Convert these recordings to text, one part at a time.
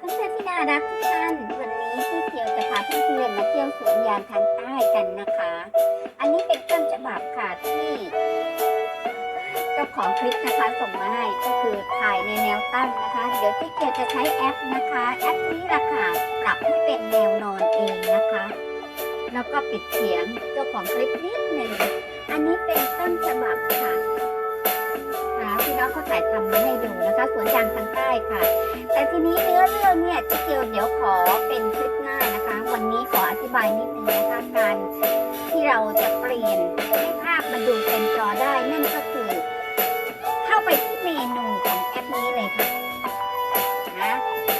เพื่อนๆที่น่ารักทุกท่าน วันนี้พี่เพียวจะพาเพื่อนๆมาเที่ยวสวนยางทางใต้กันนะคะ อันนี้เป็นต้นฉบับค่ะที่เจ้าของคลิปนะคะส่งมาให้ก็คือถ่ายในแนวตั้งนะคะ เดี๋ยวพี่เพียวจะใช้แอปนะคะ แอปนี้ระค่ะปรับให้เป็นแนวนอนเองนะคะ แล้วก็ปิดเสียงเจ้าของคลิปนิดหนึง น้องเขาถ่ายทำมาให้ดูนะคะสวนยางทางใต้ค่ะ แต่ทีนี้เนื้อเรื่องเนี่ยที่เกี่ยวเดี๋ยวขอเป็นคลิปหน้านะคะ วันนี้ขออธิบายนิดนึงนะคะการที่เราจะเปลี่ยนให้ภาพมันดูเต็มจอได้นั่นก็คือ เข้าไปที่เมนูของแอปนี้เลยค่ะนะ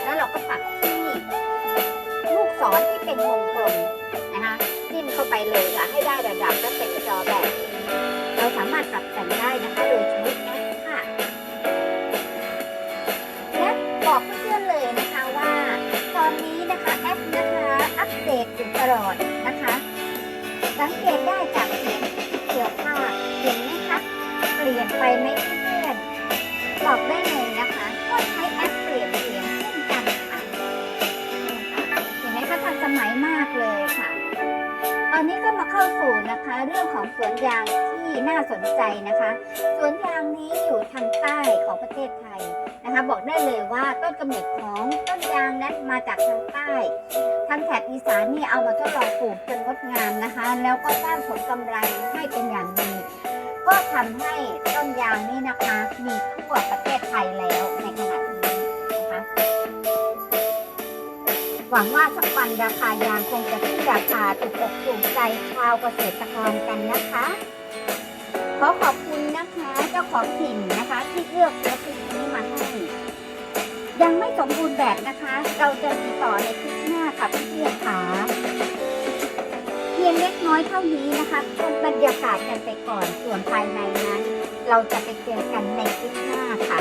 แล้วเราก็ปักที่ลูกศรที่เป็นวงกลมนะคะจิ้มเข้าไปเลยค่ะให้ได้ระดับ อัปเดอยู่ตลอดนะคะ สังเกตได้จากเสียงเกี่ยวผ้าเห็นไหมคะเปลี่ยนไปไหมเพื่อนๆบอกได้เลยนะคะ ก็ใช้แอปเปลี่ยนเสียงเช่นกันค่ะเห็นไหมคะทันสมัยมากเลยค่ะ ตอนนี้ก็มาเข้าสู่นะคะ เรื่องของสวนยางที่น่าสนใจนะคะ สวนยางนี้อยู่ทางใต้ของประเทศไทยนะคะ บอกได้เลยว่าต้นกำเนิดของต้นยางนั้นมาจากทางใต้ ทางแถบอีสานนี่เอามาทดลองปลูกจนงดงามนะคะ แล้วก็สร้างผลกำไรให้เป็นอย่างดี ก็ทำให้ต้นยางนี่นะคะ มีทั่วประเทศไทยแล้วในขณะนี้นะคะหวังว่าสักวันราคายางคงจะขึ้นราคาถูกอกถูกใจชาวเกษตรกรกันนะคะ ขอขอบคุณนะคะเจ้าของถิ่นนะคะ ที่เลือกและคลิปนี้มาให้ยังไม่สมบูรณ์แบบนะคะ เราจะมีต่อ น้อยเท่านี้นะคะชมบรรยากาศกันไปก่อน ส่วนภายในนั้น เราจะไปเจอกันในคลิปหน้าค่ะ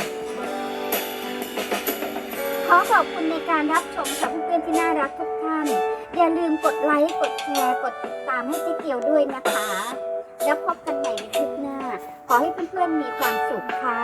ขอขอบคุณในการรับชมค่ะเพื่อนๆที่น่ารักทุกท่าน อย่าลืมกดไลค์ กดแชร์ กดติดตามให้เจ๊เกียวด้วยนะคะ แล้วพบกันใหม่ในคลิปหน้า ขอให้เพื่อนๆมีความสุขค่ะ